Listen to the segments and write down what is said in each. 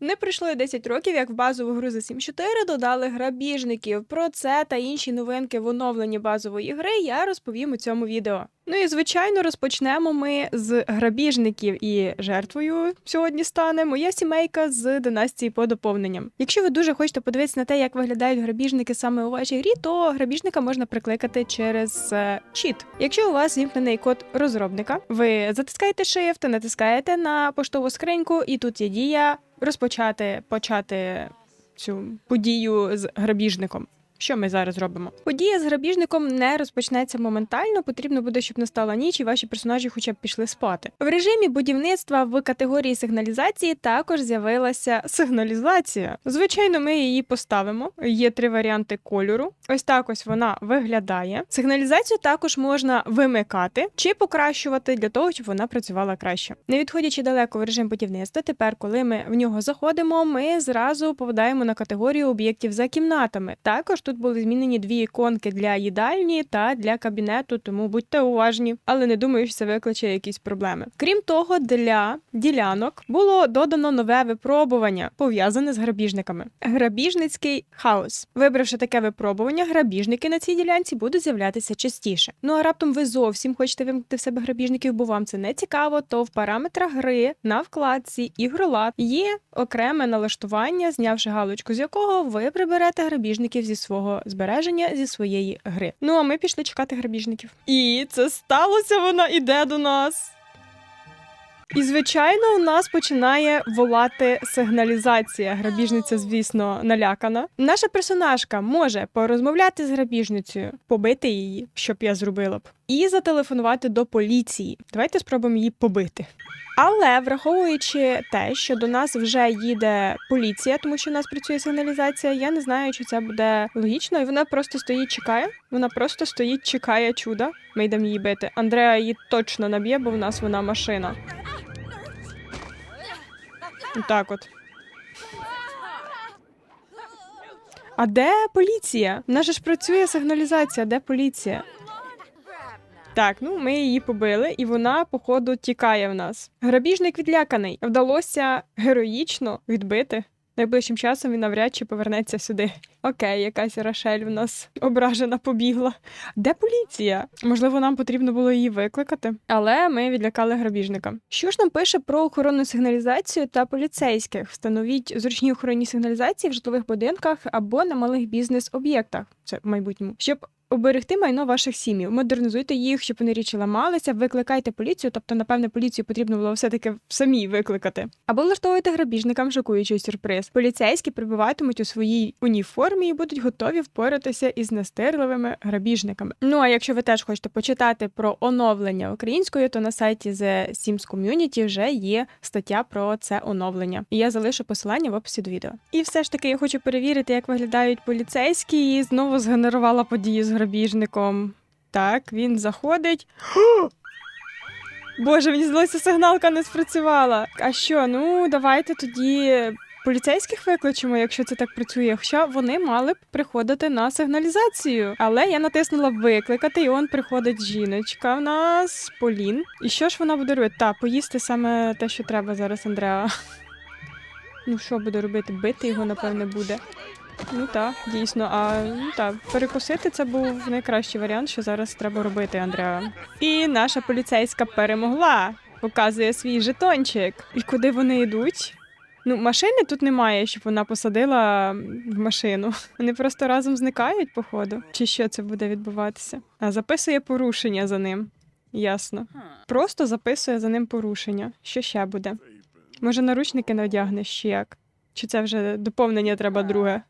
Не пройшло й 10 років, як в базову гру за 7.4 додали грабіжників. Про це та інші новинки в оновленні базової гри я розповім у цьому відео. Ну і звичайно, розпочнемо ми з грабіжників. І жертвою сьогодні стане моя сімейка з династії по доповненням. Якщо ви дуже хочете подивитися на те, як виглядають грабіжники саме у вашій грі, то грабіжника можна прикликати через е, чіт. Якщо у вас вімкнений код розробника, ви затискаєте Shift, натискаєте на поштову скриньку, і тут є дія розпочати почати цю подію з грабіжником. Що ми зараз робимо? Подія з грабіжником не розпочнеться моментально. Потрібно буде, щоб настала ніч, і ваші персонажі хоча б пішли спати. В режимі будівництва в категорії сигналізації також з'явилася сигналізація. Звичайно, ми її поставимо. Є три варіанти кольору. Ось так ось вона виглядає. Сигналізацію також можна вимикати чи покращувати для того, щоб вона працювала краще. Не відходячи далеко в режим будівництва, тепер, коли ми в нього заходимо, ми зразу попадаємо на категорію об'єктів за кімнатами. Також тут були змінені дві іконки для їдальні та для кабінету, тому будьте уважні, але не думаю, що це викличе якісь проблеми. Крім того, для ділянок було додано нове випробування, пов'язане з грабіжниками. Грабіжницький хаос. Вибравши таке випробування, грабіжники на цій ділянці будуть з'являтися частіше. Ну а раптом ви зовсім хочете вимкнути в себе грабіжників, бо вам це не цікаво, то в параметрах гри на вкладці ігролад є окреме налаштування, знявши галочку, з якого ви приберете грабіжників зі свого збереження зі своєї гри. Ну а ми пішли чекати грабіжників. І це сталося. Вона іде до нас. І, звичайно, у нас починає волати сигналізація. Грабіжниця, звісно, налякана. Наша персонажка може порозмовляти з грабіжницею, побити її, щоб я зробила б, і зателефонувати до поліції. Давайте спробуємо її побити. Але враховуючи те, що до нас вже їде поліція, тому що у нас працює сигналізація, я не знаю, чи це буде логічно, і вона просто стоїть, чекає. Вона просто стоїть, чекає чуда. Ми йдемо її бити. Андреа її точно наб'є, бо в нас вона машина. Так от. А де поліція? В нас же ж працює сигналізація, де поліція? Так, ну ми її побили, і вона, походу, тікає в нас. Грабіжник відляканий. Вдалося героїчно відбити. Найближчим часом він навряд чи повернеться сюди. Окей, якась Рашель в нас ображена побігла. Де поліція? Можливо, нам потрібно було її викликати, але ми відлякали грабіжника. Що ж нам пише про охоронну сигналізацію та поліцейських? Встановіть зручні охоронні сигналізації в житлових будинках або на малих бізнес-об'єктах. Це в майбутньому, щоб Оберегти майно ваших сім'їв, модернізуйте їх, щоб вони річі ламалися, викликайте поліцію, тобто, напевне, поліцію потрібно було все-таки самій викликати. Або влаштовуйте грабіжникам шокуючий сюрприз. Поліцейські прибуватимуть у своїй уніформі і будуть готові впоратися із настирливими грабіжниками. Ну а якщо ви теж хочете почитати про оновлення українською, то на сайті The Sims Community вже є стаття про це оновлення. І я залишу посилання в описі до відео. І все ж таки я хочу перевірити, як виглядають поліцейські, і знову згенерувала подію з грабіжником. Так, він заходить. Боже, мені здалося, сигналка не спрацювала. А що? Ну, давайте тоді поліцейських викличемо, якщо це так працює. Хоча вони мали б приходити на сигналізацію. Але я натиснула викликати, і он приходить жіночка в нас, Полін. І що ж вона буде робити? Та, поїсти саме те, що треба зараз, Андреа. Ну, що буде робити? Бити його, напевне, буде. Ну так, дійсно. А ну так, перекусити це був найкращий варіант, що зараз треба робити, Андреа. І наша поліцейська перемогла. Показує свій жетончик. І куди вони йдуть? Ну, машини тут немає, щоб вона посадила в машину. Вони просто разом зникають, походу. Чи що це буде відбуватися? А записує порушення за ним. Ясно. Просто записує за ним порушення. Що ще буде? Може, наручники не одягнеш чи як? Чи це вже доповнення треба друге?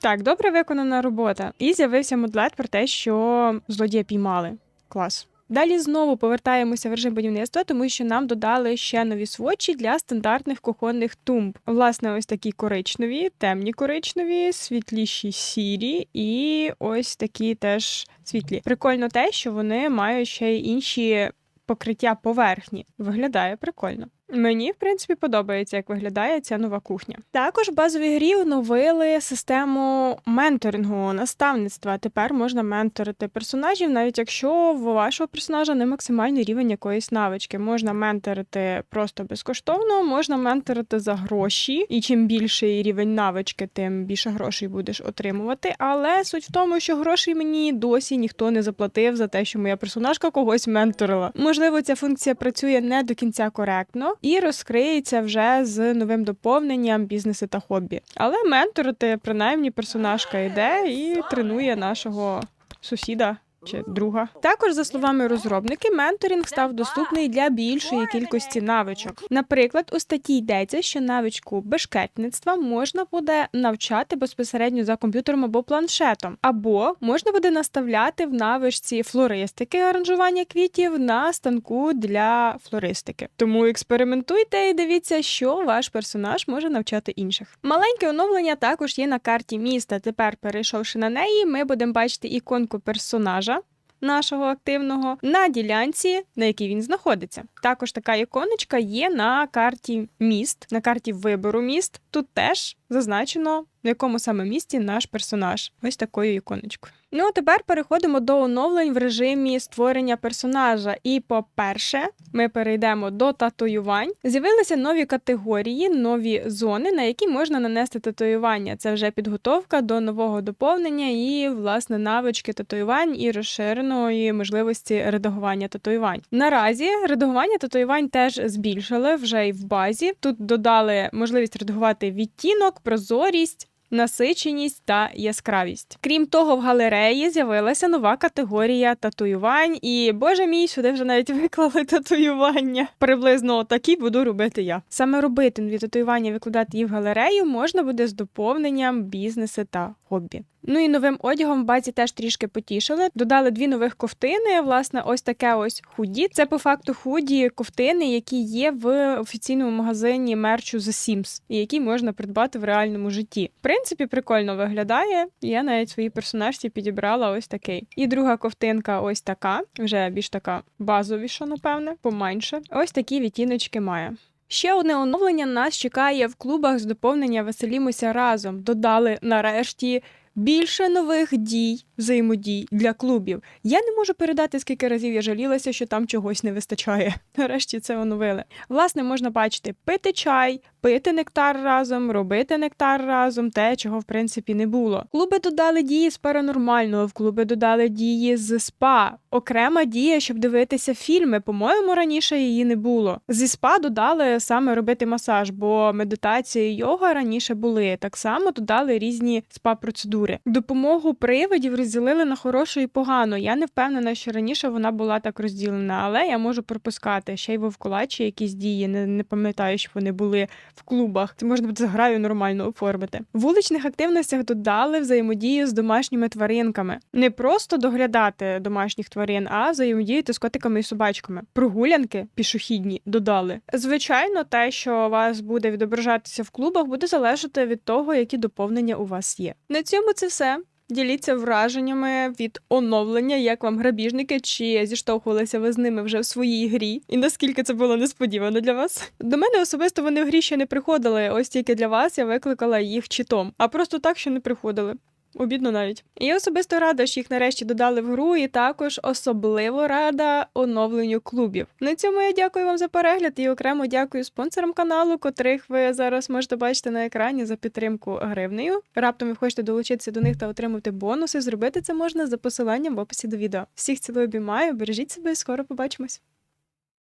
Так, добре виконана робота. І з'явився модлет про те, що злодія піймали. Клас. Далі знову повертаємося в режим будівництва, тому що нам додали ще нові сводчі для стандартних кухонних тумб. Власне, ось такі коричневі, темні коричневі, світліші сірі, і ось такі теж світлі. Прикольно те, що вони мають ще й інші покриття поверхні. Виглядає прикольно. Мені, в принципі, подобається, як виглядає ця нова кухня. Також в базовій грі оновили систему менторингу, наставництва. Тепер можна менторити персонажів, навіть якщо в вашого персонажа не максимальний рівень якоїсь навички. Можна менторити просто безкоштовно, можна менторити за гроші, і чим більший рівень навички, тим більше грошей будеш отримувати. Але суть в тому, що грошей мені досі ніхто не заплатив за те, що моя персонажка когось менторила. Можливо, ця функція працює не до кінця коректно і розкриється вже з новим доповненням бізнеси та хобі. Але менторити, принаймні, персонажка йде і тренує нашого сусіда. Чи друга також за словами розробники, менторинг став доступний для більшої кількості навичок. Наприклад, у статті йдеться, що навичку бешкетництва можна буде навчати безпосередньо за комп'ютером або планшетом, або можна буде наставляти в навичці флористики аранжування квітів на станку для флористики. Тому експериментуйте і дивіться, що ваш персонаж може навчати інших. Маленьке оновлення також є на карті міста. Тепер, перейшовши на неї, ми будемо бачити іконку персонажа. Нашого активного на ділянці, на якій він знаходиться. Також така іконочка є на карті міст, на карті вибору міст. Тут теж зазначено, в якому саме місті наш персонаж. Ось такою іконочкою. Ну а тепер переходимо до оновлень в режимі створення персонажа. І, по-перше, ми перейдемо до татуювань. З'явилися нові категорії, нові зони, на які можна нанести татуювання. Це вже підготовка до нового доповнення і, власне, навички татуювань і розширеної можливості редагування татуювань. Наразі редагування татуювань теж збільшили вже й в базі. Тут додали можливість редагувати відтінок, прозорість. Насиченість та яскравість. Крім того, в галереї з'явилася нова категорія татуювань, і боже мій, сюди вже навіть виклали татуювання. Приблизно такі буду робити я. Саме робити нові татуювання, викладати їх в галерею можна буде з доповненням бізнеси та хобі. Ну і новим одягом в базі теж трішки потішили. Додали дві нових ковтини. Власне, ось таке ось худі. Це по факту худі ковтини, які є в офіційному магазині мерчу The Sims, і які можна придбати в реальному житті. В принципі, прикольно виглядає. Я навіть своїй персонажці підібрала ось такий. І друга ковтинка, ось така, вже більш така базовіша, напевне, поменше. Ось такі відтіночки має. Ще одне оновлення нас чекає в клубах з доповнення Веселімося разом. Додали нарешті більше нових дій, взаємодій для клубів. Я не можу передати, скільки разів я жалілася, що там чогось не вистачає. Нарешті це оновили. Власне, можна бачити пити чай, пити нектар разом, робити нектар разом, те, чого в принципі не було. Клуби додали дії з паранормального, в клуби додали дії з спа. Окрема дія, щоб дивитися фільми. По-моєму, раніше її не було. Зі спа додали саме робити масаж, бо медитація і йога раніше були. Так само додали різні спа-процедури. Допомогу привидів розділили на хорошу і погану. Я не впевнена, що раніше вона була так розділена, але я можу пропускати ще й вовкулачі якісь дії. Не, не пам'ятаю, що вони були в клубах. Це можна буде граю нормально оформити. В вуличних активностях додали взаємодію з домашніми тваринками. Не просто доглядати домашніх тварин, а взаємодіяти з котиками і собачками. Прогулянки пішохідні додали. Звичайно, те, що вас буде відображатися в клубах, буде залежати від того, які доповнення у вас є. На цьому це все. Діліться враженнями від оновлення, як вам грабіжники, чи зіштовхувалися ви з ними вже в своїй грі, і наскільки це було несподівано для вас. До мене особисто вони в грі ще не приходили. Ось тільки для вас я викликала їх читом, а просто так, що не приходили. Обідно навіть. Я особисто рада, що їх нарешті додали в гру, і також особливо рада оновленню клубів. На цьому я дякую вам за перегляд і окремо дякую спонсорам каналу, котрих ви зараз можете бачити на екрані за підтримку гривнею. Раптом ви хочете долучитися до них та отримати бонуси. Зробити це можна за посиланням в описі до відео. Всіх цілую обіймаю, бережіть себе і скоро побачимось.